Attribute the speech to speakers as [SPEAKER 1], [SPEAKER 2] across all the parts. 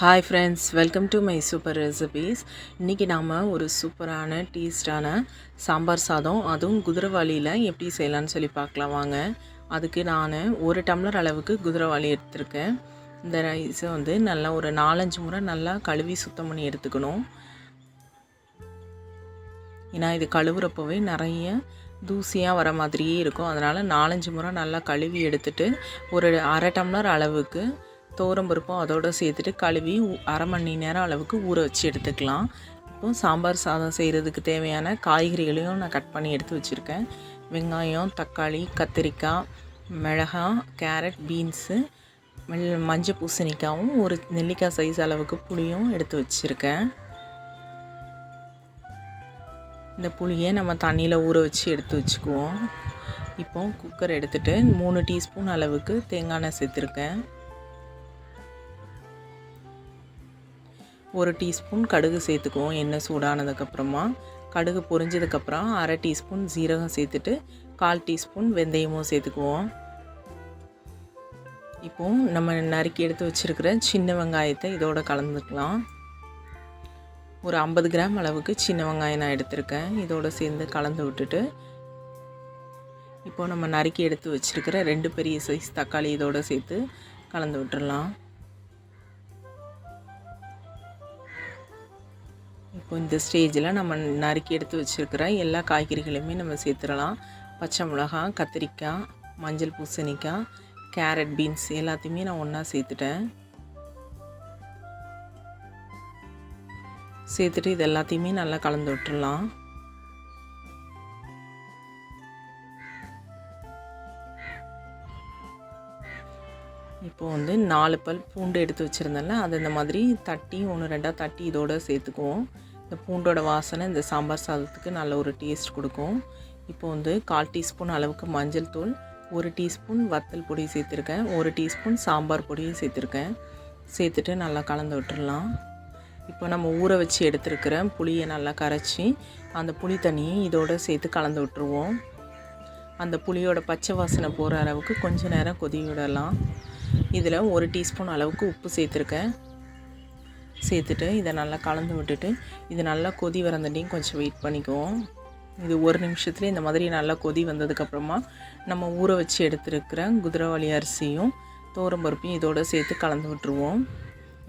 [SPEAKER 1] Hi friends welcome to my super recipes இன்றைக்கி நாம் ஒரு சூப்பரான டேஸ்டான சாம்பார் சாதம் அதுவும் குதிரவாளியில் எப்படி செய்யலான்னு சொல்லி பார்க்கலாம் வாங்க. அதுக்கு நான் ஒரு டம்ளர் அளவுக்கு குதிரவாளி எடுத்திருக்கேன். இந்த ரைஸை வந்து நல்லா ஒரு நாலஞ்சு முறை நல்லா கழுவி சுத்தம் பண்ணி எடுத்துக்கணும். ஏன்னா இது கழுவுறப்போவே நிறைய தூசியாக வர மாதிரியே இருக்கும். அதனால் நாலஞ்சு முறை நல்லா கழுவி எடுத்துட்டு ஒரு அரை டம்ளர் அளவுக்கு பருப்பும் அதோடு சேர்த்துட்டு கழுவி அரை மணி நேரம் அளவுக்கு ஊற வச்சு எடுத்துக்கலாம். இப்போ சாம்பார் சாதம் செய்கிறதுக்கு தேவையான காய்கறிகளையும் நான் கட் பண்ணி எடுத்து வச்சுருக்கேன். வெங்காயம் தக்காளி கத்திரிக்காய் மிளகாய் கேரட் பீன்ஸு மஞ்சள் பூசணிக்காவும் ஒரு நெல்லிக்காய் சைஸ் அளவுக்கு புளியும் எடுத்து வச்சுருக்கேன். இந்த புளியை நம்ம தண்ணியில் ஊற வச்சு எடுத்து வச்சுக்குவோம். இப்போ குக்கர் எடுத்துகிட்டு மூணு டீஸ்பூன் அளவுக்கு தேங்காய் எண்ணெய் சேர்த்துருக்கேன். ஒரு டீஸ்பூன் கடுகு சேர்த்துக்குவோம் எண்ணெய் சூடானதுக்கப்புறமா. கடுகு பொரிஞ்சதுக்கப்புறம் அரை டீஸ்பூன் ஜீரகம் சேர்த்துட்டு கால் டீஸ்பூன் வெந்தயமும் சேர்த்துக்குவோம். இப்போது நம்ம நறுக்கி எடுத்து வச்சுருக்கிற சின்ன வெங்காயத்தை இதோட கலந்துக்கலாம். ஒரு ஐம்பது கிராம் அளவுக்கு சின்ன வெங்காயம் நான் எடுத்திருக்கேன். இதோடு சேர்ந்து கலந்து விட்டுட்டு இப்போது நம்ம நறுக்கி எடுத்து வச்சுருக்கிற ரெண்டு பெரிய சைஸ் தக்காளி இதோடு சேர்த்து கலந்து விட்டுடலாம் இப்போ இந்த ஸ்டேஜில் நம்ம நறுக்கி எடுத்து வச்சுருக்கிற எல்லா காய்கறிகளையுமே நம்ம சேர்த்துடலாம். பச்சை மிளகாய் கத்திரிக்காய் மஞ்சள் பூசணிக்காய் கேரட் பீன்ஸ் எல்லாத்தையுமே நான் ஒன்றா சேர்த்துட்டேன். சேர்த்துட்டு இது எல்லாத்தையுமே நல்லா கலந்து விட்டுடலாம். இப்போ வந்து நாலு பல் பூண்டு எடுத்து வச்சுருந்தேன்ல அது இந்த மாதிரி தட்டி ஒன்று ரெண்டாக தட்டி இதோடு சேர்த்துக்குவோம். இந்த பூண்டோட வாசனை இந்த சாம்பார் சாதத்துக்கு நல்ல ஒரு டேஸ்ட் கொடுக்கும். இப்போ வந்து கால் டீஸ்பூன் அளவுக்கு மஞ்சள் தூள் ஒரு டீஸ்பூன் வத்தல் பொடி சேர்த்துருக்கேன் ஒரு டீஸ்பூன் சாம்பார் பொடியும் சேர்த்துருக்கேன். சேர்த்துட்டு நல்லா கலந்து விட்டுடலாம் இப்போ நம்ம ஊற வச்சு எடுத்துருக்கிற புளியை நல்லா கரைச்சி அந்த புளி தண்ணியை இதோடு சேர்த்து கலந்து விட்டுருவோம். அந்த புளியோட பச்சை வாசனை போகிற அளவுக்கு கொஞ்சம் நேரம் கொதி விடலாம். இதில் ஒரு டீஸ்பூன் அளவுக்கு உப்பு சேர்த்துருக்கேன். சேர்த்துட்டு இதை நல்லா கலந்து விட்டுட்டு இது நல்லா கொதி வரந்தண்டியும் கொஞ்சம் வெயிட் பண்ணிக்குவோம். இது ஒரு நிமிஷத்துலேயே இந்த மாதிரி நல்லா கொதி வந்ததுக்கப்புறமா நம்ம ஊற வச்சு எடுத்துருக்கிற குதிரைவாளி அரிசியும் தோரம்பருப்பையும் இதோடு சேர்த்து கலந்து விட்டுருவோம்.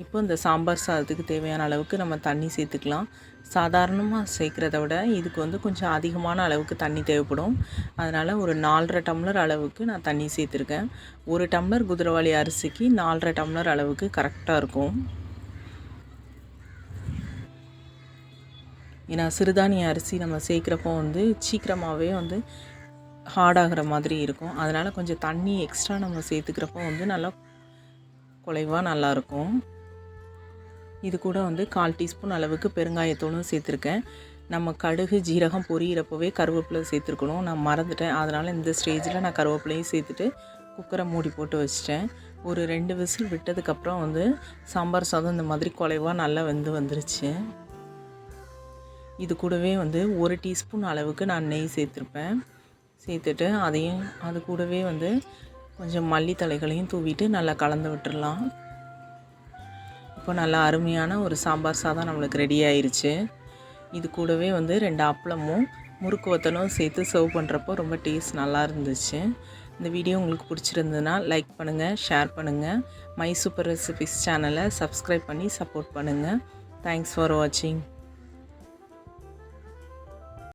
[SPEAKER 1] இப்போ இந்த சாம்பார் சாதத்துக்கு தேவையான அளவுக்கு நம்ம தண்ணி சேர்த்துக்கலாம். சாதாரணமாக சேர்க்குறத விட இதுக்கு வந்து கொஞ்சம் அதிகமான அளவுக்கு தண்ணி தேவைப்படும். அதனால் ஒரு நாலரை டம்ளர் அளவுக்கு நான் தண்ணி சேர்த்துருக்கேன். ஒரு டம்ளர் குதிரவாளி அரிசிக்கு நாலரை டம்ளர் அளவுக்கு கரெக்டாக இருக்கும். ஏன்னா சிறுதானிய அரிசி நம்ம சேர்க்குறப்போ வந்து சீக்கிரமாகவே வந்து ஹார்டாகிற மாதிரி இருக்கும். அதனால் கொஞ்சம் தண்ணி எக்ஸ்ட்ரா நம்ம சேர்த்துக்கிறப்போ வந்து நல்லா குலைவாக நல்லாயிருக்கும் இது கூட வந்து கால் டீஸ்பூன் அளவுக்கு பெருங்காயத்தூளும் சேர்த்துருக்கேன். நம்ம கடுகு ஜீரகம் பொரியிறப்பவே கருவேப்பிலை சேர்த்துருக்கணும். நான் மறந்துட்டேன். அதனால் இந்த ஸ்டேஜில் நான் கருவேப்பிலையும் சேர்த்துட்டு குக்கரை மூடி போட்டு வச்சிட்டேன். ஒரு ரெண்டு விசில் விட்டதுக்கப்புறம் வந்து சாம்பார் சாதம் இந்த மாதிரி குலைவாக நல்லா வெந்து வந்துருச்சு. இது கூடவே வந்து ஒரு டீஸ்பூன் அளவுக்கு நான் நெய் சேர்த்துருப்பேன். சேர்த்துட்டு அதையும் அது கூடவே வந்து கொஞ்சம் மல்லித்தலைகளையும் தூவிட்டு நல்லா கலந்து விட்டுடலாம் இப்போ நல்லா அருமையான ஒரு சாம்பார் சாதம் நம்மளுக்கு ரெடி ஆயிடுச்சு இது கூடவே வந்து ரெண்டு அப்பளமும் முறுக்கு வத்தலும் சேர்த்து சர்வ் பண்ணுறப்போ ரொம்ப டேஸ்ட் நல்லா இருந்துச்சு. இந்த வீடியோ உங்களுக்கு பிடிச்சிருந்ததுன்னா லைக் பண்ணுங்கள் ஷேர் பண்ணுங்கள் மை சூப்பர் ரெசிபிஸ் சேனலை சப்ஸ்கிரைப் பண்ணி சப்போர்ட் பண்ணுங்கள் தேங்க்ஸ் ஃபார் வாட்சிங்